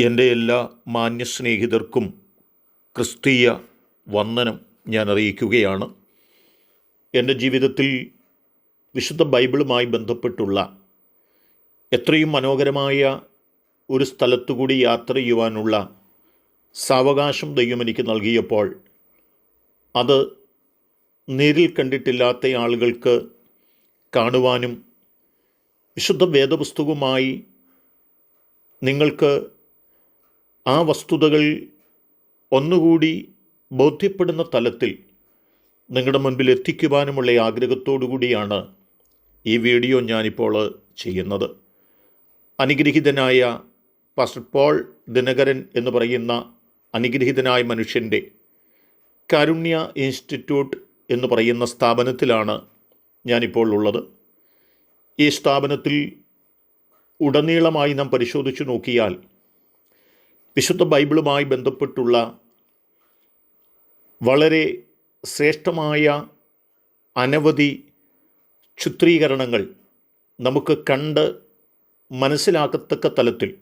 എന്റെ എല്ലാ മാന്യ സ്നേഹിതർക്കും ക്രിസ്തീയ വന്ദനം ഞാൻ അറിയിക്കുകയാണ്. എന്റെ ജീവിതത്തിൽ വിശുദ്ധ ബൈബിളുമായി ബന്ധപ്പെട്ടുള്ള എത്രയും മനോഹരമായ ഒരു സ്ഥലത്തുകൂടി യാത്ര ചെയ്യുവാനുള്ള സാവകാശം ദൈവം എനിക്ക് നൽകിയപ്പോൾ അത് നേരിൽ കണ്ടിട്ടില്ലാത്ത ആളുകൾക്ക് കാണുവാനും വിശുദ്ധ വേദപുസ്തകവുമായി നിങ്ങൾക്ക് ആ വസ്തുതകൾ ഒന്നുകൂടി ബോധ്യപ്പെടുന്ന തലത്തിൽ നിങ്ങളുടെ മുൻപിൽ എത്തിക്കുവാനുമുള്ള ആഗ്രഹത്തോടു കൂടിയാണ് ഈ വീഡിയോ ഞാനിപ്പോൾ ചെയ്യുന്നത്. അനുഗ്രഹീതനായ പാസ്റ്റർ പോൾ ദിനകരൻ എന്ന് പറയുന്ന അനുഗ്രഹീതനായ മനുഷ്യന്റെ കാരുണ്യ ഇൻസ്റ്റിറ്റ്യൂട്ട് എന്ന് പറയുന്ന സ്ഥാപനത്തിലാണ് ഞാനിപ്പോൾ ഉള്ളത്. ഈ സ്ഥാപനത്തിൽ ഉടനീളമായി നാം പരിശോധിച്ചു നോക്കിയാൽ വിശുദ്ധ ബൈബിളുമായി ബന്ധപ്പെട്ടുള്ള വളരെ ശ്രേഷ്ഠമായ അനവധി ചിത്രീകരണങ്ങൾ നമുക്ക് കണ്ട് മനസ്സിലാക്കത്തക്ക തലത്തിൽ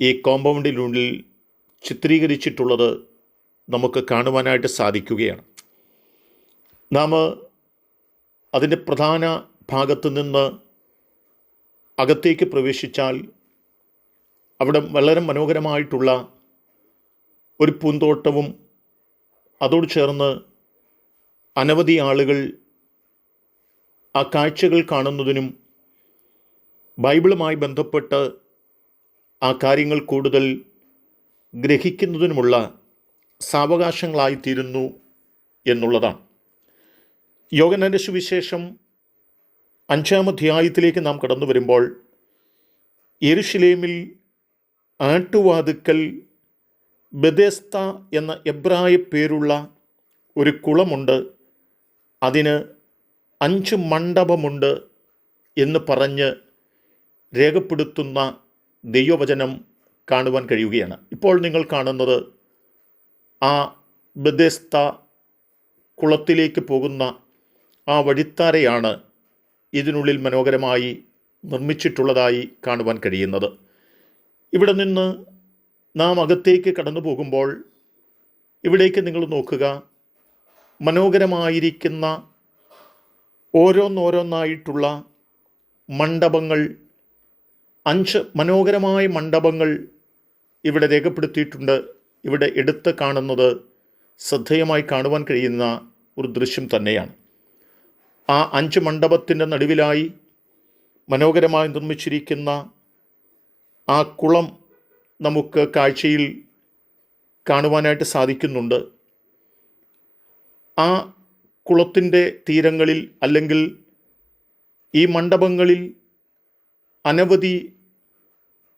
ഈ കോമ്പൗണ്ടിനുള്ളിൽ ചിത്രീകരിച്ചിട്ടുള്ളത് നമുക്ക് കാണുവാനായിട്ട് സാധിക്കുകയാണ്. നാം അതിന്റെ പ്രധാന ഭാഗത്ത് നിന്ന് അകത്തേക്ക് പ്രവേശിച്ചാൽ അവിടെ വളരെ മനോഹരമായിട്ടുള്ള ഒരു പൂന്തോട്ടവും അതോട് ചേർന്ന് അനവധി ആളുകൾ ആ കാഴ്ചകൾ കാണുന്നതിനും ബൈബിളുമായി ബന്ധപ്പെട്ട് ആ കാര്യങ്ങൾ കൂടുതൽ ഗ്രഹിക്കുന്നതിനുമുള്ള സാവകാശങ്ങളായിത്തീരുന്നു എന്നുള്ളതാണ്. യോഗനന്റെ സുവിശേഷം അഞ്ചാം അധ്യായത്തിലേക്ക് നാം കടന്നു വരുമ്പോൾ യെരുഷലേമിൽ ആട്ടുവാതുക്കൽ ബദേസ്ത എന്ന എബ്രായ പേരുള്ള ഒരു കുളമുണ്ട്. അതിന് അഞ്ച് മണ്ഡപമുണ്ട് എന്ന് പറഞ്ഞ് രേഖപ്പെടുത്തുന്ന ദൈവവചനം കാണുവാൻ കഴിയുകയാണ്. ഇപ്പോൾ നിങ്ങൾ കാണുന്നത് ആ ബദേസ്ത കുളത്തിലേക്ക് പോകുന്ന ആ വഴിത്താരയാണ് ഇതിനുള്ളിൽ മനോഹരമായി നിർമ്മിച്ചിട്ടുള്ളതായി കാണുവാൻ കഴിയുന്നത്. ഇവിടെ നിന്ന് നാം അകത്തേക്ക് കടന്നു പോകുമ്പോൾ ഇവിടേക്ക് നിങ്ങൾ നോക്കുക. മനോഹരമായിരിക്കുന്ന ഓരോന്നോരോന്നായിട്ടുള്ള മണ്ഡപങ്ങൾ അഞ്ച് മനോഹരമായ മണ്ഡപങ്ങൾ ഇവിടെ രേഖപ്പെടുത്തിയിട്ടുണ്ട്. ഇവിടെ എടുത്ത് കാണുന്നത് ശ്രദ്ധേയമായി കാണുവാൻ കഴിയുന്ന ഒരു ദൃശ്യം തന്നെയാണ്. ആ അഞ്ച് മണ്ഡപത്തിന്റെ നടുവിലായി മനോഹരമായി നിർമ്മിച്ചിരിക്കുന്ന ആ കുളം നമുക്ക് കാഴ്ചയിൽ കാണുവാനായിട്ട് സാധിക്കുന്നുണ്ട്. ആ കുളത്തിന്റെ തീരങ്ങളിൽ അല്ലെങ്കിൽ ഈ മണ്ഡപങ്ങളിൽ അനവധി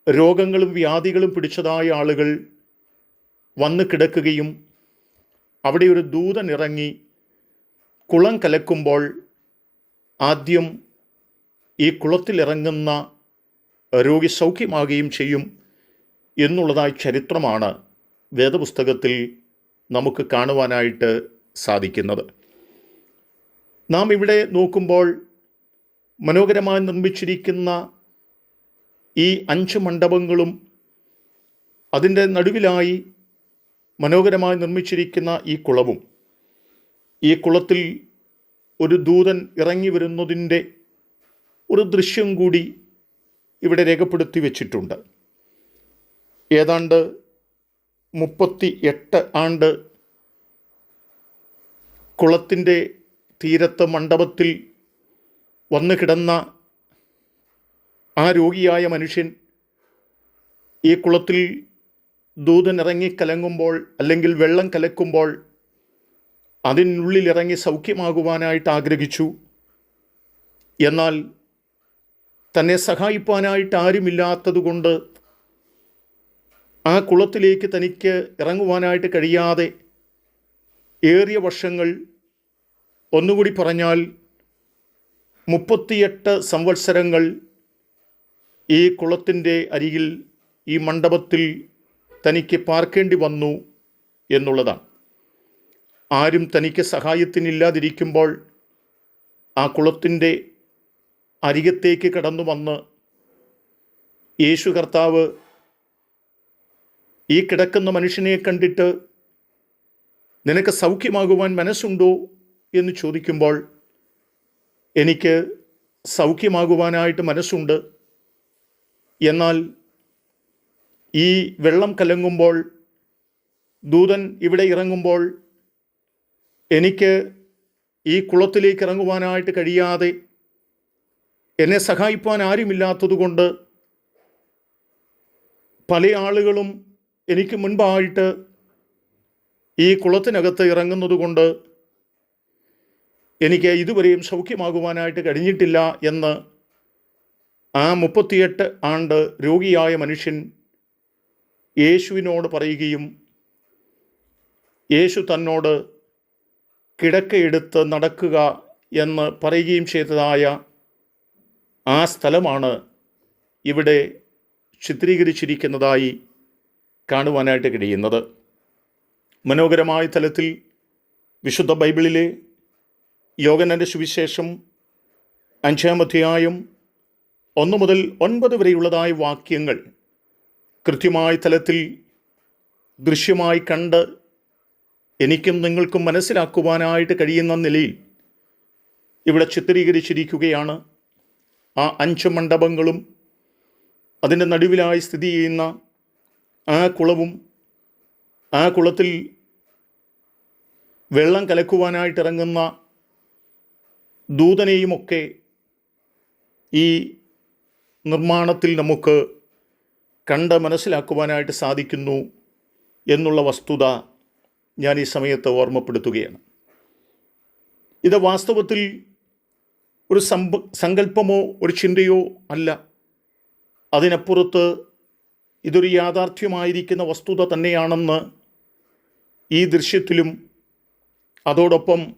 രോഗങ്ങളും വ്യാധികളും പിടിച്ചതായ ആളുകൾ വന്ന് കിടക്കുകയും അവിടെ ഒരു ദൂതൻ ഇറങ്ങി കുളം കലക്കുമ്പോൾ ആദ്യം ഈ കുളത്തിലിറങ്ങുന്ന രോഗി സൗഖ്യമാകുകയും ചെയ്യും എന്നുള്ളതായ ചരിത്രമാണ് വേദപുസ്തകത്തിൽ നമുക്ക് കാണുവാനായിട്ട് സാധിക്കുന്നത്. നാം ഇവിടെ നോക്കുമ്പോൾ മനോഹരമായി നിർമ്മിച്ചിരിക്കുന്ന ഈ അഞ്ച് മണ്ഡപങ്ങളും അതിന്റെ നടുവിലായി മനോഹരമായി നിർമ്മിച്ചിരിക്കുന്ന ഈ കുളവും ഈ കുളത്തിൽ ഒരു ദൂതൻ ഇറങ്ങി വരുന്നതിന്റെ ഒരു ദൃശ്യം കൂടി ഇവിടെ രേഖപ്പെടുത്തി വച്ചിട്ടുണ്ട്. ഏതാണ്ട് മുപ്പത്തി എട്ട് ആണ്ട് കുളത്തിന്റെ തീരത്ത് മണ്ഡപത്തിൽ വന്നു കിടന്ന ആ രോഗിയായ മനുഷ്യൻ ഈ കുളത്തിൽ ദൂതനിറങ്ങി കലങ്ങുമ്പോൾ അല്ലെങ്കിൽ വെള്ളം കലക്കുമ്പോൾ അതിനുള്ളിലിറങ്ങി സൗഖ്യമാകുവാനായിട്ട് ആഗ്രഹിച്ചു. എന്നാൽ തന്നെ സഹായിപ്പാനായിട്ട് ആരുമില്ലാത്തതുകൊണ്ട് ആ കുളത്തിലേക്ക് തനിക്ക് ഇറങ്ങുവാനായിട്ട് കഴിയാതെ ഏറിയ വർഷങ്ങൾ ഒന്നുകൂടി പറഞ്ഞാൽ മുപ്പത്തിയെട്ട് സംവത്സരങ്ങൾ ഈ കുളത്തിന്റെ അരികിൽ ഈ മണ്ഡപത്തിൽ തനിക്ക് പാർക്കേണ്ടി വന്നു എന്നുള്ളതാണ്. ആരും തനിക്ക് സഹായത്തിനില്ലാതിരിക്കുമ്പോൾ ആ കുളത്തിന്റെ അരികത്തേക്ക് കടന്നു വന്ന് യേശു കർത്താവ് ഈ കിടക്കുന്ന മനുഷ്യനെ കണ്ടിട്ട് നിനക്ക് സൗഖ്യമാകുവാൻ മനസ്സുണ്ടോ എന്ന് ചോദിക്കുമ്പോൾ എനിക്ക് സൗഖ്യമാകുവാനായിട്ട് മനസ്സുണ്ട്. എന്നാൽ ഈ വെള്ളം കലങ്ങുമ്പോൾ ദൂതൻ ഇവിടെ ഇറങ്ങുമ്പോൾ എനിക്ക് ഈ കുളത്തിലേക്ക് ഇറങ്ങുവാനായിട്ട് കഴിയാതെ എന്നെ സഹായിപ്പാൻ ആരുമില്ലാത്തതുകൊണ്ട് പല ആളുകളും എനിക്ക് മുൻപായിട്ട് ഈ കുളത്തിനകത്ത് ഇറങ്ങുന്നതുകൊണ്ട് എനിക്ക് ഇതുവരെയും സൗഖ്യമാകുവാനായിട്ട് കഴിഞ്ഞിട്ടില്ല എന്ന് ആ മുപ്പത്തിയെട്ട് ആണ്ട് രോഗിയായ മനുഷ്യൻ യേശുവിനോട് പറയുകയും യേശു തന്നോട് കിടക്കയെടുത്ത് നടക്കുക എന്ന് പറയുകയും ചെയ്തതായ ആ സ്ഥലമാണ് ഇവിടെ ചിത്രീകരിച്ചിരിക്കുന്നതായി കാണുവാനായിട്ട് കഴിയുന്നത്. മനോഹരമായ തലത്തിൽ വിശുദ്ധ ബൈബിളിലെ യോഗനന്റെ സുവിശേഷം അഞ്ചാം അധ്യായം ഒന്ന് മുതൽ ഒൻപത് വരെയുള്ളതായ വാക്യങ്ങൾ കൃത്യമായ തലത്തിൽ ദൃശ്യമായി കണ്ട് എനിക്കും നിങ്ങൾക്കും മനസ്സിലാക്കുവാനായിട്ട് കഴിയുന്ന നിലയിൽ ഇവിടെ ചിത്രീകരിച്ചിരിക്കുകയാണ്. ആ അഞ്ച് മണ്ഡപങ്ങളും അതിന്റെ നടുവിലായി സ്ഥിതി ചെയ്യുന്ന ആ കുളവും ആ കുളത്തിൽ വെള്ളം കലക്കുവാനായിട്ടിറങ്ങുന്ന ദൂതനെയുമൊക്കെ ഈ നിർമ്മാണത്തിൽ നമുക്ക് കണ്ട് മനസ്സിലാക്കുവാനായിട്ട് സാധിക്കുന്നു എന്നുള്ള വസ്തുത ഞാൻ ഈ സമയത്ത് ഓർമ്മപ്പെടുത്തുകയാണ്. ഇത് വാസ്തവത്തിൽ ഒരു സമ്പ സങ്കല്പമോ ഒരു ചിന്തയോ അല്ല. അതിനപ്പുറത്ത് ഇതൊരു യാഥാർത്ഥ്യമായിരിക്കുന്ന വസ്തുത തന്നെയാണെന്ന് ഈ ദൃശ്യത്തിലും അതോടൊപ്പം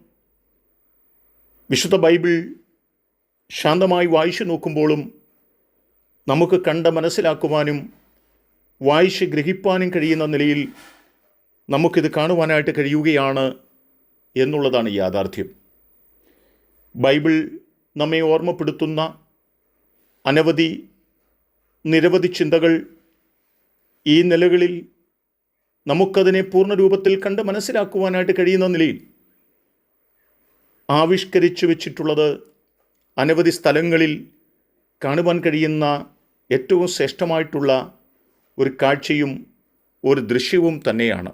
വിശുദ്ധ ബൈബിൾ ശാന്തമായി വായിച്ചു നോക്കുമ്പോഴും നമുക്ക് കണ്ട മനസ്സിലാക്കുവാനും വായിച്ച് ഗ്രഹിപ്പാനും കഴിയുന്ന നിലയിൽ നമുക്കിത് കാണുവാനായിട്ട് കഴിയുകയാണ് എന്നുള്ളതാണ് യാഥാർത്ഥ്യം. ബൈബിൾ നമ്മെ ഓർമ്മപ്പെടുത്തുന്ന അനവധി നിരവധി ചിന്തകൾ ഈ നിലകളിൽ നമുക്കതിനെ പൂർണ രൂപത്തിൽ കണ്ട് മനസ്സിലാക്കുവാനായിട്ട് കഴിയുന്ന നിലയിൽ ആവിഷ്കരിച്ചു വെച്ചിട്ടുള്ളത് അനവധി സ്ഥലങ്ങളിൽ കാണുവാൻ കഴിയുന്ന ഏറ്റവും ശ്രേഷ്ഠമായിട്ടുള്ള ഒരു കാഴ്ചയും ഒരു ദൃശ്യവും തന്നെയാണ്.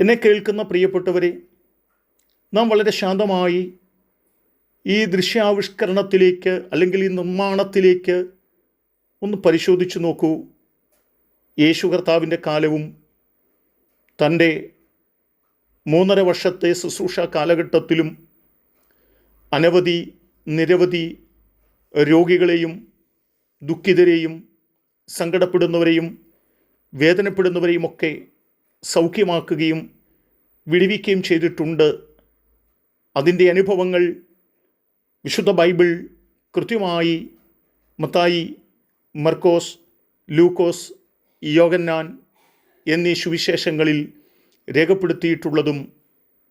എന്നെ കേൾക്കുന്ന പ്രിയപ്പെട്ടവരെ നാം വളരെ ശാന്തമായി ഈ ദൃശ്യാവിഷ്കരണത്തിലേക്ക് അല്ലെങ്കിൽ ഈ നിർമ്മാണത്തിലേക്ക് ഒന്ന് പരിശോധിച്ച് നോക്കൂ. യേശു കർത്താവിന്റെ കാലവും തന്റെ മൂന്നര വർഷത്തെ ശുശ്രൂഷ കാലഘട്ടത്തിലും അനവധി നിരവധി രോഗികളെയും ദുഃഖിതരെയും സങ്കടപ്പെടുന്നവരെയും വേദനപ്പെടുന്നവരെയും ഒക്കെ സൗഖ്യമാക്കുകയും വിടുവിക്കുകയും ചെയ്തിട്ടുണ്ട്. അതിന്റെ അനുഭവങ്ങൾ വിശുദ്ധ ബൈബിൾ കൃത്യമായി മത്തായി മർക്കോസ് ലൂക്കോസ് യോഗന്നാൻ എന്നീ സുവിശേഷങ്ങളിൽ രേഖപ്പെടുത്തിയിട്ടുള്ളതും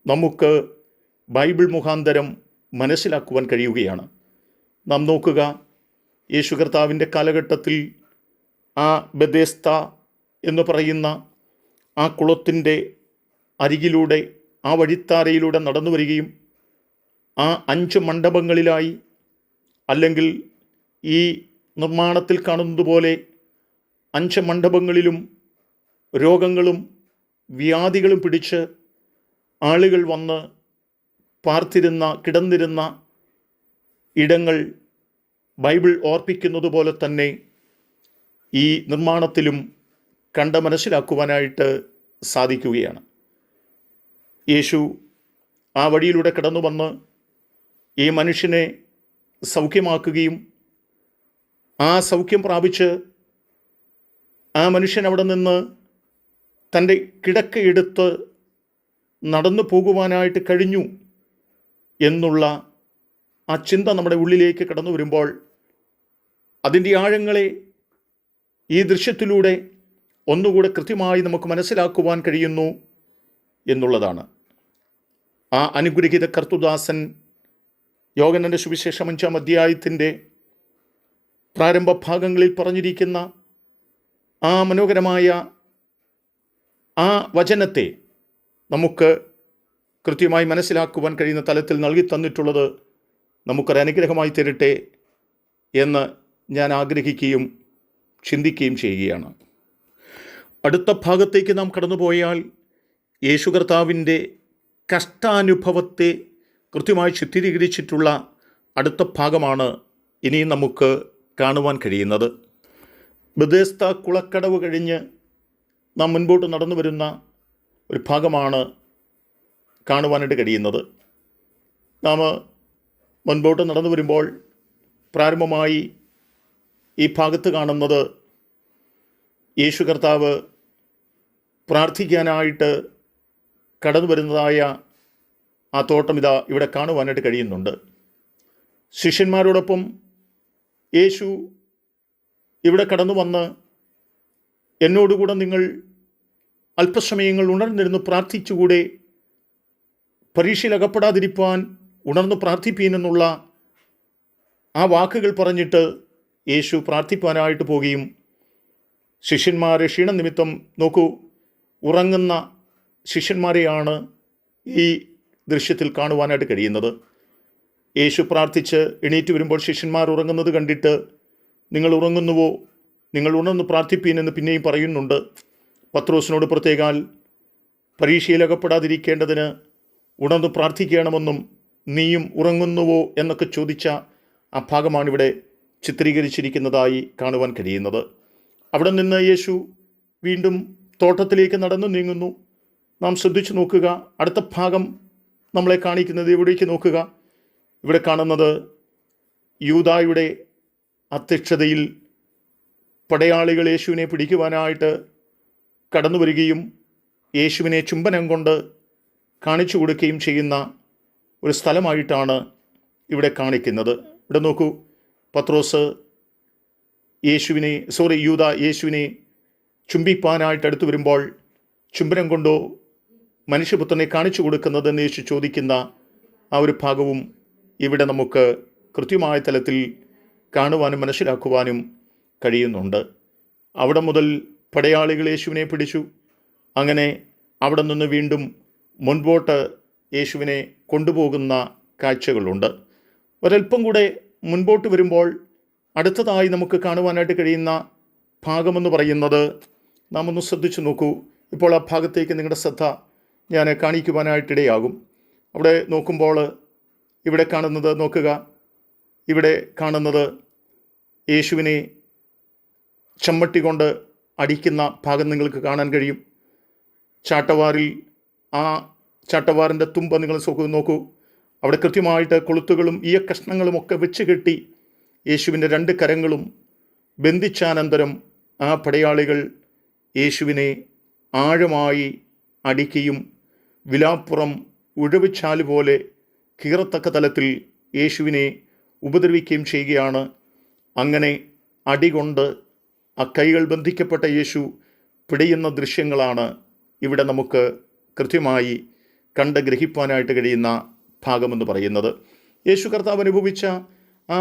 നമുക്ക് ബൈബിൾ മുഖാന്തരം മനസ്സിലാക്കുവാൻ കഴിയുകയാണ്. നാം നോക്കുക യേശു കർത്താവിന്റെ കാലഘട്ടത്തിൽ ആ ബദേസ്ത എന്ന് പറയുന്ന ആ കുളത്തിന്റെ അരികിലൂടെ ആ വഴിത്താരയിലൂടെ നടന്നു വരികയും ആ അഞ്ച് മണ്ഡപങ്ങളിലായി അല്ലെങ്കിൽ ഈ നിർമ്മാണത്തിൽ കാണുന്നതുപോലെ അഞ്ച് മണ്ഡപങ്ങളിലും രോഗങ്ങളും വ്യാധികളും പിടിച്ച് ആളുകൾ വന്ന് പാർത്തിരുന്ന കിടന്നിരുന്ന ഇടങ്ങൾ ബൈബിൾ ഓർപ്പിക്കുന്നത് പോലെ തന്നെ ഈ നിർമ്മാണത്തിലും കണ്ട മനസ്സിലാക്കുവാനായിട്ട് സാധിക്കുകയാണ്. യേശു ആ വഴിയിലൂടെ കടന്നു വന്ന് ഈ മനുഷ്യനെ സൗഖ്യമാക്കുകയും ആ സൗഖ്യം പ്രാപിച്ച് ആ മനുഷ്യൻ അവിടെ നിന്ന് തന്റെ കിടക്കയെടുത്ത് നടന്നു പോകുവാനായിട്ട് കഴിഞ്ഞു എന്നുള്ള ആ ചിന്ത നമ്മുടെ ഉള്ളിലേക്ക് കടന്നു വരുമ്പോൾ അതിന്റെ ആഴങ്ങളെ ഈ ദൃശ്യത്തിലൂടെ ഒന്നുകൂടെ കൃത്യമായി നമുക്ക് മനസ്സിലാക്കുവാൻ കഴിയുന്നു എന്നുള്ളതാണ്. ആ അനുഗ്രഹീത കർത്തുദാസൻ യോഗനന്റെ സുവിശേഷം അഞ്ചാം അധ്യായത്തിന്റെ പ്രാരംഭ ഭാഗങ്ങളിൽ പറഞ്ഞിരിക്കുന്ന ആ മനോഹരമായ ആ വചനത്തെ നമുക്ക് കൃത്യമായി മനസ്സിലാക്കുവാൻ കഴിയുന്ന തലത്തിൽ നൽകി തന്നിട്ടുള്ളത് നമുക്കൊരു അനുഗ്രഹമായി തരട്ടെ എന്ന് ഞാൻ ആഗ്രഹിക്കുകയും ചിന്തിക്കുകയും ചെയ്യുകയാണ്. അടുത്ത ഭാഗത്തേക്ക് നാം കടന്നുപോയാൽ യേശു കർത്താവിന്റെ കഷ്ടാനുഭവത്തെ കൃത്യമായി ചിത്രീകരിച്ചിട്ടുള്ള അടുത്ത ഭാഗമാണ് ഇനി നമുക്ക് കാണുവാൻ കഴിയുന്നത്. ബദേസ്ത കുളക്കടവ് കഴിഞ്ഞ് നാം മുൻപോട്ട് നടന്നു വരുന്ന ഒരു ഭാഗമാണ് കാണുവാനായിട്ട് കഴിയുന്നത്. നാം മുൻപോട്ട് നടന്നു വരുമ്പോൾ പ്രാരംഭമായി ഈ ഭാഗത്ത് കാണുന്നത് യേശു കർത്താവ് പ്രാർത്ഥിക്കാനായിട്ട് കടന്നു വരുന്നതായ ആ തോട്ടം ഇതാ ഇവിടെ കാണുവാനായിട്ട് കഴിയുന്നുണ്ട്. ശിഷ്യന്മാരോടൊപ്പം യേശു ഇവിടെ കടന്നു വന്ന് എന്നോടുകൂടെ നിങ്ങൾ അല്പസമയങ്ങൾ ഉണർന്നിരുന്ന് പ്രാർത്ഥിച്ചുകൂടെ പരീക്ഷയിൽ അകപ്പെടാതിരിപ്പാൻ ഉണർന്ന് പ്രാർത്ഥിപ്പീനെന്നുള്ള ആ വാക്കുകൾ പറഞ്ഞിട്ട് യേശു പ്രാർത്ഥിപ്പാനായിട്ട് പോവുകയും ശിഷ്യന്മാരെ ക്ഷീണനിമിത്തം നോക്കൂ ഉറങ്ങുന്ന ശിഷ്യന്മാരെയാണ് ഈ ദൃശ്യത്തിൽ കാണുവാനായിട്ട് കഴിയുന്നത്. യേശു പ്രാർത്ഥിച്ച് എണീറ്റ് വരുമ്പോൾ ശിഷ്യന്മാർ ഉറങ്ങുന്നത് കണ്ടിട്ട് നിങ്ങൾ ഉറങ്ങുന്നുവോ? നിങ്ങൾ ഉണർന്ന് പ്രാർത്ഥിപ്പീനെന്ന് പിന്നെയും പറയുന്നുണ്ട്. പത്രോസിനോട് പ്രത്യേകാൽ പരീക്ഷയിലകപ്പെടാതിരിക്കേണ്ടതിന് ഉണർന്ന് പ്രാർത്ഥിക്കണമെന്നും നീയും ഉറങ്ങുന്നുവോ? എന്നൊക്കെ ചോദിച്ച ആ ഭാഗമാണിവിടെ ചിത്രീകരിച്ചിരിക്കുന്നതായി കാണുവാൻ കഴിയുന്നത്. അവിടെ നിന്ന് യേശു വീണ്ടും തോട്ടത്തിലേക്ക് നടന്നു നീങ്ങുന്നു. നാം ശ്രദ്ധിച്ചു നോക്കുക അടുത്ത ഭാഗം നമ്മളെ കാണിക്കുന്നത് ഇവിടേക്ക് നോക്കുക. ഇവിടെ കാണുന്നത് യൂതായുടെ അധ്യക്ഷതയിൽ പടയാളികൾ യേശുവിനെ പിടിക്കുവാനായിട്ട് കടന്നു വരികയും യേശുവിനെ ചുംബനം കൊണ്ട് കാണിച്ചു കൊടുക്കുകയും ചെയ്യുന്ന ഒരു സ്ഥലമായിട്ടാണ് ഇവിടെ കാണിക്കുന്നത്. ഇവിടെ നോക്കൂ പത്രോസ് യേശുവിനെ സോറി യൂത യേശുവിനെ ചുംബിപ്പാനായിട്ട് അടുത്തു വരുമ്പോൾ ചുംബനം കൊണ്ടോ മനുഷ്യപുത്രനെ കാണിച്ചു കൊടുക്കുന്നതെന്ന് യേശു ചോദിക്കുന്ന ആ ഒരു ഭാഗവും ഇവിടെ നമുക്ക് കൃത്യമായ തലത്തിൽ കാണുവാനും മനസ്സിലാക്കുവാനും കഴിയുന്നുണ്ട്. അവിടെ മുതൽ പടയാളികൾ യേശുവിനെ പിടിച്ചു. അങ്ങനെ അവിടെ നിന്ന് വീണ്ടും മുൻപോട്ട് യേശുവിനെ കൊണ്ടുപോകുന്ന കാഴ്ചകളുണ്ട്. ഒരല്പം കൂടെ മുൻപോട്ട് വരുമ്പോൾ അടുത്തതായി നമുക്ക് കാണുവാനായിട്ട് കഴിയുന്ന ഭാഗമെന്ന് പറയുന്നത് നാം ഒന്ന് ശ്രദ്ധിച്ചു നോക്കൂ. ഇപ്പോൾ ആ ഭാഗത്തേക്ക് നിങ്ങളുടെ ശ്രദ്ധ ഞാൻ കാണിക്കുവാനായിട്ടിടയാകും. അവിടെ നോക്കുമ്പോൾ ഇവിടെ കാണുന്നത് നോക്കുക. ഇവിടെ കാണുന്നത് യേശുവിനെ ചമ്മട്ടി കൊണ്ട് അടിക്കുന്ന ഭാഗം നിങ്ങൾക്ക് കാണാൻ കഴിയും. ചാട്ടവാറിൽ ആ ചാട്ടവാറിന്റെ തുമ്പ നിങ്ങൾ നോക്കൂ അവിടെ കൃത്യമായിട്ട് കൊളുത്തുകളും ഈ കഷ്ണങ്ങളും ഒക്കെ വെച്ച് കെട്ടി യേശുവിന്റെ രണ്ട് കരങ്ങളും ബന്ധിച്ചാനന്തരം ആ പടയാളികൾ യേശുവിനെ ആഴമായി അടിക്കുകയും വിലാപ്പുറം ഉഴവിച്ചാൽ പോലെ കീറത്തക്ക തലത്തിൽ യേശുവിനെ ഉപദ്രവിക്കുകയും ചെയ്യുകയാണ്. അങ്ങനെ അടികൊണ്ട് ആ കൈകൾ ബന്ധിക്കപ്പെട്ട യേശു പിടയുന്ന ദൃശ്യങ്ങളാണ് ഇവിടെ നമുക്ക് കൃത്യമായി കണ്ട് ഗ്രഹിപ്പാനായിട്ട് കഴിയുന്ന ഭാഗമെന്ന് പറയുന്നത്. യേശു കർത്താവ് അനുഭവിച്ച ആ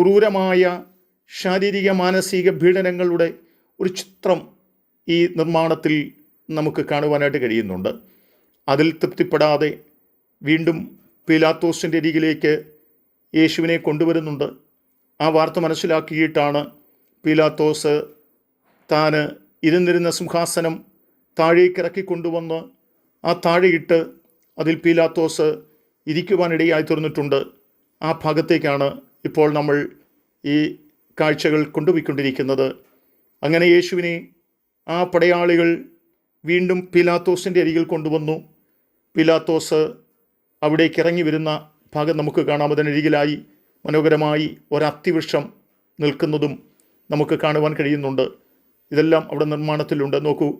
ക്രൂരമായ ശാരീരിക മാനസിക പീഡനങ്ങളുടെ ഒരു ചിത്രം ഈ നിർമ്മാണത്തിൽ നമുക്ക് കാണുവാനായിട്ട് കഴിയുന്നുണ്ട്. അതിൽ തൃപ്തിപ്പെടാതെ വീണ്ടും പീലാത്തോസിന്റെ അരികിലേക്ക് യേശുവിനെ കൊണ്ടുവരുന്നുണ്ട്. ആ വാർത്ത മനസ്സിലാക്കിയിട്ടാണ് പീലാത്തോസ് താന് ഇരുന്നിരുന്ന സിംഹാസനം താഴേക്കിറക്കി കൊണ്ടുവന്ന് ആ താഴെയിട്ട് അതിൽ പീലാത്തോസ് ഇരിക്കുവാനിടയായി തീർന്നിട്ടുണ്ട്. ആ ഭാഗത്തേക്കാണ് ഇപ്പോൾ നമ്മൾ ഈ കാഴ്ചകൾ കൊണ്ടുപോയിക്കൊണ്ടിരിക്കുന്നത്. അങ്ങനെ യേശുവിനെ ആ പടയാളികൾ വീണ്ടും പീലാത്തോസിന്റെ അരികിൽ കൊണ്ടുവന്നു. പിലാത്തോസ് അവിടേക്ക് ഇറങ്ങി വരുന്ന ഭാഗം നമുക്ക് കാണാം. അതിനരികിലായി മനോഹരമായി ഒരത്തിവൃക്ഷം നിൽക്കുന്നതും നമുക്ക് കാണുവാൻ കഴിയുന്നുണ്ട്. ഇതെല്ലാം അവിടെ നിർമ്മാണത്തിലുണ്ട്. നോക്കൂ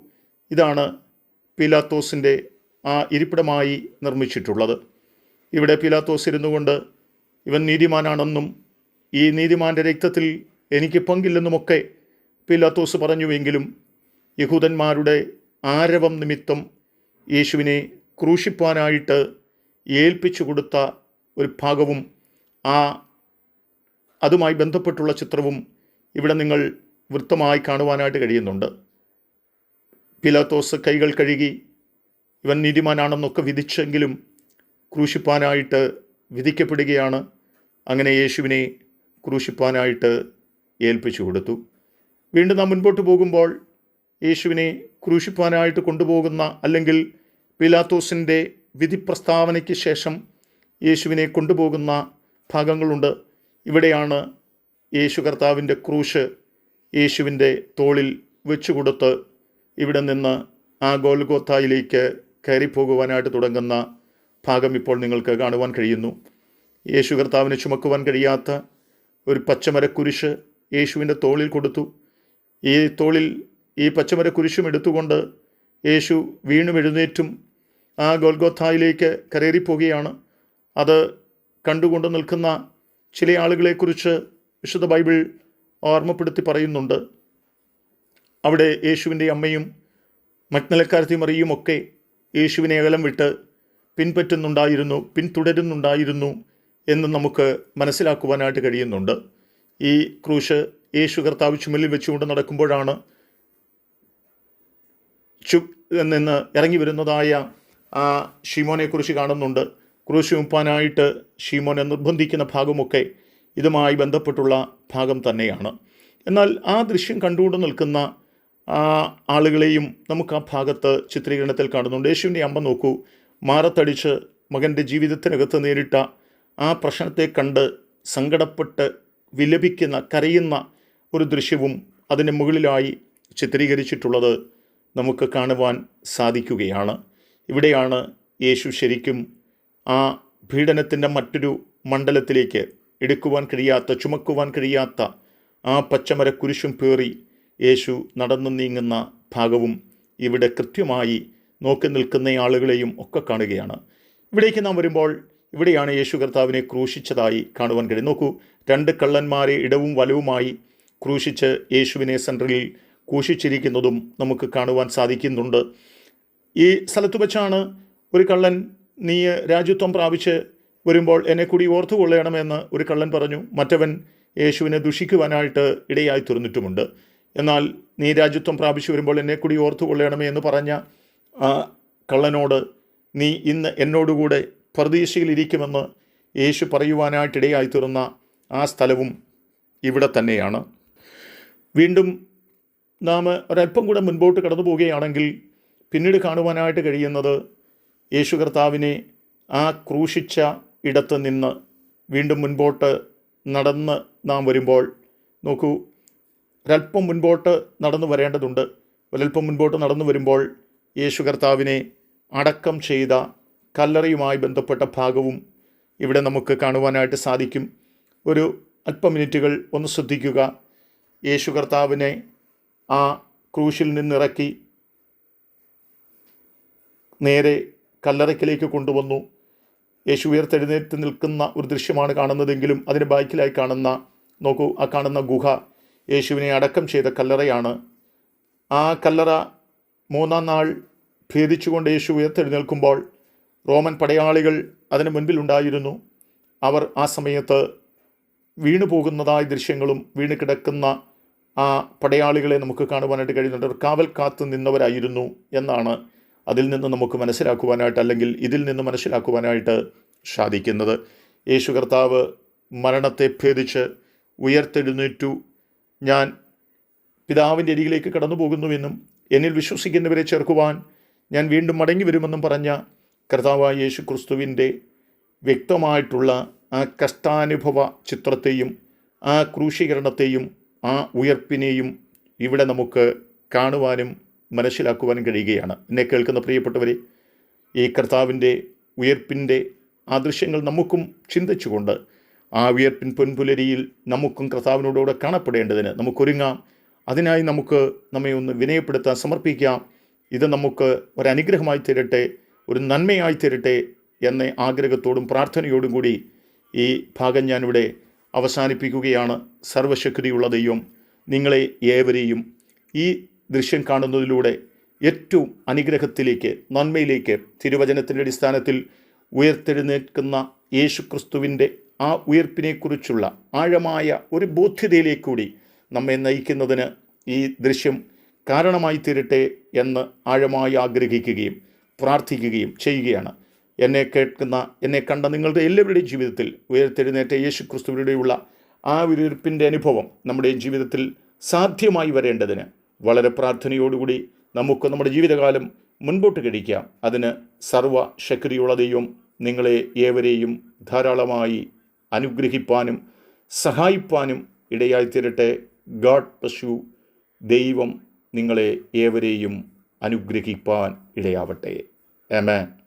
ഇതാണ് പീലാത്തോസിന്റെ ആ ഇരിപ്പിടമായി നിർമ്മിച്ചിട്ടുള്ളത്. ഇവിടെ പീലാത്തോസ് ഇരുന്നു കൊണ്ട് ഇവൻ നീതിമാനാണെന്നും ഈ നീതിമാന്റെ രക്തത്തിൽ എനിക്ക് പങ്കില്ലെന്നുമൊക്കെ പീലാത്തോസ് പറഞ്ഞുവെങ്കിലും യഹൂദന്മാരുടെ ആരവം നിമിത്തം യേശുവിനെ ക്രൂശിപ്പാനായിട്ട് ഏൽപ്പിച്ചു കൊടുത്ത ഒരു ഭാഗവും ആ അതുമായി ബന്ധപ്പെട്ടുള്ള ചിത്രവും ഇവിടെ നിങ്ങൾ വൃത്തമായി കാണുവാനായിട്ട് കഴിയുന്നുണ്ട്. പിലാത്തോസ് കൈകൾ കഴുകി ഇവൻ നീതിമാനാണെന്നൊക്കെ വിധിച്ചെങ്കിലും ക്രൂശിപ്പാനായിട്ട് വിധിക്കപ്പെടുകയാണ്. അങ്ങനെ യേശുവിനെ ക്രൂശിപ്പാനായിട്ട് ഏൽപ്പിച്ചു കൊടുത്തു. വീണ്ടും നാം മുൻപോട്ട് പോകുമ്പോൾ യേശുവിനെ ക്രൂശിപ്പാനായിട്ട് കൊണ്ടുപോകുന്ന അല്ലെങ്കിൽ പിലാത്തോസിന്റെ വിധിപ്രസ്താവനയ്ക്ക് ശേഷം യേശുവിനെ കൊണ്ടുപോകുന്ന ഭാഗങ്ങളുണ്ട്. ഇവിടെയാണ് യേശു കർത്താവിന്റെ ക്രൂശ് യേശുവിന്റെ തോളിൽ വെച്ചുകൊടുത്ത് ഇവിടെ നിന്ന് ആ ഗോൽഗോത്തായിലേക്ക് കയറിപ്പോകുവാനായിട്ട് തുടങ്ങുന്ന ഭാഗം ഇപ്പോൾ നിങ്ങൾക്ക് കാണുവാൻ കഴിയുന്നു. യേശു കർത്താവിന് ചുമക്കുവാൻ കഴിയാത്ത ഒരു പച്ചമരക്കുരിശ് യേശുവിന്റെ തോളിൽ കൊടുത്തു. ഈ തോളിൽ ഈ പച്ചമരക്കുരിശും എടുത്തുകൊണ്ട് യേശു വീണും എഴുന്നേറ്റും ആ ഗോൽഗോത്തായിലേക്ക് കരേറിപ്പോവുകയാണ് അത് കണ്ടുകൊണ്ട് നിൽക്കുന്ന ചില ആളുകളെക്കുറിച്ച് വിശുദ്ധ ബൈബിൾ ഓർമ്മപ്പെടുത്തി പറയുന്നുണ്ട്. അവിടെ യേശുവിന്റെ അമ്മയും മഗ്നലക്കാരത്തി മറിയും ഒക്കെ യേശുവിനെ അകലം വിട്ട് പിൻപറ്റുന്നുണ്ടായിരുന്നു പിന്തുടരുന്നുണ്ടായിരുന്നു എന്ന് നമുക്ക് മനസ്സിലാക്കുവാനായിട്ട് കഴിയുന്നുണ്ട്. ഈ ക്രൂശ് യേശു കർത്താവ് ചുമലിൽ വെച്ചുകൊണ്ട് നടക്കുമ്പോഴാണ് ചു നിന്ന് ഇറങ്ങി വരുന്നതായ ആ ഷീമോനെക്കുറിച്ച് കാണുന്നുണ്ട്. ക്രൂശ് ഉപ്പാനായിട്ട് ഷീമോനെ നിർബന്ധിക്കുന്ന ഭാഗമൊക്കെ ഇതുമായി ബന്ധപ്പെട്ടുള്ള ഭാഗം തന്നെയാണ്. എന്നാൽ ആ ദൃശ്യം കണ്ടുകൊണ്ട് നിൽക്കുന്ന ആളുകളെയും നമുക്ക് ആ ഭാഗത്ത് ചിത്രീകരണത്തിൽ കാണുന്നുണ്ട്. യേശുവിന്റെ അമ്മ നോക്കൂ. മാറത്തടിച്ച് മകന്റെ ജീവിതത്തിനകത്ത് നേരിട്ട ആ പ്രശ്നത്തെ കണ്ട് സങ്കടപ്പെട്ട് വിലപിക്കുന്ന കരയുന്ന ഒരു ദൃശ്യവും അതിന് മുകളിലായി ചിത്രീകരിച്ചിട്ടുള്ളത് നമുക്ക് കാണുവാൻ സാധിക്കുകയാണ്. ഇവിടെയാണ് യേശു ശരിക്കും ആ പീഡനത്തിന്റെ മറ്റൊരു മണ്ഡലത്തിലേക്ക് എടുക്കുവാൻ കഴിയാത്ത ചുമക്കുവാൻ കഴിയാത്ത ആ പച്ചമര കുരിശും പേറി യേശു നടന്നു നീങ്ങുന്ന ഭാഗവും ഇവിടെ കൃത്യമായി നോക്കി നിൽക്കുന്ന ആളുകളെയും ഒക്കെ കാണുകയാണ്. ഇവിടേക്ക് നാം വരുമ്പോൾ ഇവിടെയാണ് യേശു കർത്താവിനെ ക്രൂശിച്ചതായി കാണുവാൻ കഴിയും നോക്കൂ രണ്ട് കള്ളന്മാരെ ഇടവും വലവുമായി ക്രൂശിച്ച് യേശുവിനെ സെൻട്രലിൽ ക്രൂശിച്ചിരിക്കുന്നതും നമുക്ക് കാണുവാൻ സാധിക്കുന്നുണ്ട്. ഈ സ്ഥലത്ത് വെച്ചാണ് ഒരു കള്ളൻ നീ രാജ്യത്വം പ്രാപിച്ച് വരുമ്പോൾ എന്നെ കൂടി ഓർത്തുകൊള്ളണമെന്ന് ഒരു കള്ളൻ പറഞ്ഞു. മറ്റവൻ യേശുവിനെ ദുഷിക്കുവാനായിട്ട് ഇടയായി തീർന്നിട്ടുമുണ്ട്. എന്നാൽ നീ രാജ്യത്വം പ്രാപിച്ചു വരുമ്പോൾ എന്നെ കൂടി ഓർത്തുകൊള്ളണമേ എന്ന് പറഞ്ഞ ആ കള്ളനോട് നീ ഇന്ന് എന്നോടുകൂടെ പ്രതീക്ഷയിലിരിക്കുമെന്ന് യേശു പറയുവാനായിട്ടിടയായി തീർന്ന ആ സ്ഥലവും ഇവിടെ തന്നെയാണ്. വീണ്ടും നാം ഒരല്പം കൂടെ മുൻപോട്ട് കടന്നു പോവുകയാണെങ്കിൽ പിന്നീട് കാണുവാനായിട്ട് കഴിയുന്നത് യേശു കർത്താവിനെ ആ ക്രൂശിച്ച ഇടത്ത് നിന്ന് വീണ്ടും മുൻപോട്ട് നടന്ന് നാം വരുമ്പോൾ നോക്കൂ ഒരല്പം മുൻപോട്ട് നടന്നു വരേണ്ടതുണ്ട്. ഒരല്പം മുൻപോട്ട് നടന്നു വരുമ്പോൾ യേശു കർത്താവിനെ അടക്കം ചെയ്ത കല്ലറയുമായി ബന്ധപ്പെട്ട ഭാഗവും ഇവിടെ നമുക്ക് കാണുവാനായിട്ട് സാധിക്കും. ഒരു അല്പ മിനിറ്റുകൾ ഒന്ന് ശ്രദ്ധിക്കുക. യേശു കർത്താവിനെ ആ ക്രൂശിൽ നിന്നിറക്കി നേരെ കല്ലറയ്ക്കലേക്ക് കൊണ്ടുവന്നു. യേശു ഉയർത്തെഴുന്നേറ്റ് നിൽക്കുന്ന ഒരു ദൃശ്യമാണ് കാണുന്നതെങ്കിലും അതിന് ബാക്കിലായി കാണുന്ന നോക്കൂ ആ കാണുന്ന ഗുഹ യേശുവിനെ അടക്കം ചെയ്ത കല്ലറയാണ്. ആ കല്ലറ മൂന്നാം നാൾ ഭേദിച്ചുകൊണ്ട് യേശു ഉയർത്തെഴുന്നേൽക്കുമ്പോൾ റോമൻ പടയാളികൾ അതിന് മുൻപിലുണ്ടായിരുന്നു അവർ ആ സമയത്ത് വീണു പോകുന്നതായ ദൃശ്യങ്ങളും വീണ് കിടക്കുന്ന ആ പടയാളികളെ നമുക്ക് കാണുവാനായിട്ട് കഴിയുന്നുണ്ട്. അവർ കാവൽ കാത്തു നിന്നവരായിരുന്നു എന്നാണ് അതിൽ നിന്ന് നമുക്ക് മനസ്സിലാക്കുവാനായിട്ട് അല്ലെങ്കിൽ ഇതിൽ നിന്ന് മനസ്സിലാക്കുവാനായിട്ട് സാധിക്കുന്നത്. യേശു കർത്താവ് മരണത്തെ ഭേദിച്ച് ഉയർത്തെഴുന്നേറ്റു. ഞാൻ പിതാവിന്റെ അരികിലേക്ക് കടന്നു പോകുന്നുവെന്നും എന്നിൽ വിശ്വസിക്കുന്നവരെ ചേർക്കുവാൻ ഞാൻ വീണ്ടും മടങ്ങി വരുമെന്നും പറഞ്ഞ കർത്താവായ യേശു ക്രിസ്തുവിന്റെ വ്യക്തമായിട്ടുള്ള ആ കഷ്ടാനുഭവ ചിത്രത്തെയും ആ ക്രൂശീകരണത്തെയും ആ ഉയർപ്പിനെയും ഇവിടെ നമുക്ക് കാണുവാനും മനസ്സിലാക്കുവാനും കഴിയുകയാണ്. എന്നെ കേൾക്കുന്ന പ്രിയപ്പെട്ടവരെ ഈ കർത്താവിന്റെ ഉയർപ്പിന്റെ ആ ദൃശ്യങ്ങൾ നമുക്കും ചിന്തിച്ചുകൊണ്ട് ആ ഉയർപ്പിൻ പൊൻപുലരിയിൽ നമുക്കും കർത്താവിനോടുകൂടെ കാണപ്പെടേണ്ടതിന് നമുക്കൊരുങ്ങാം. അതിനായി നമുക്ക് നമ്മെ ഒന്ന് വിനയപ്പെടുത്താൻ സമർപ്പിക്കാം. ഇത് നമുക്ക് ഒരനുഗ്രഹമായി തരട്ടെ ഒരു നന്മയായി തരട്ടെ എന്ന ആഗ്രഹത്തോടും പ്രാർത്ഥനയോടും കൂടി ഈ ഭാഗം ഞാനിവിടെ അവസാനിപ്പിക്കുകയാണ്. സർവശക്തിയുള്ള ദൈവം നിങ്ങളെ ഏവരെയും ഈ ദൃശ്യം കാണുന്നതിലൂടെ ഏറ്റവും അനുഗ്രഹത്തിലേക്ക് നന്മയിലേക്ക് തിരുവചനത്തിന്റെ അടിസ്ഥാനത്തിൽ ഉയർത്തെഴുന്നേൽക്കുന്ന യേശുക്രിസ്തുവിന്റെ ആ ഉയർപ്പിനെക്കുറിച്ചുള്ള ആഴമായ ഒരു ബോധ്യതയിലേക്കൂടി നമ്മെ നയിക്കുന്നതിന് ഈ ദൃശ്യം കാരണമായി തീരട്ടെ എന്ന് ആഴമായി ആഗ്രഹിക്കുകയും പ്രാർത്ഥിക്കുകയും ചെയ്യുകയാണ്. എന്നെ കേൾക്കുന്ന എന്നെ കണ്ട നിങ്ങളുടെ എല്ലാവരുടെയും ജീവിതത്തിൽ ഉയർത്തെഴുന്നേറ്റ യേശു ക്രിസ്തുവിലൂടെയുള്ള ആ ഉയർപ്പിന്റെ അനുഭവം നമ്മുടെ ജീവിതത്തിൽ സാധ്യമായി വരേണ്ടതിന് വളരെ പ്രാർത്ഥനയോടുകൂടി നമുക്ക് നമ്മുടെ ജീവിതകാലം മുൻപോട്ട് കഴിക്കാം അതിന് സർവ ശക്തിയുള്ള ദൈവം നിങ്ങളെ ഏവരെയും ധാരാളമായി അനുഗ്രഹിപ്പാനും സഹായിപ്പാനും ഇടയായിത്തീരട്ടെ ഗാഡ് പശു ദൈവം നിങ്ങളെ ഏവരെയും അനുഗ്രഹിപ്പാൻ ഇടയാവട്ടെ. ആമേൻ.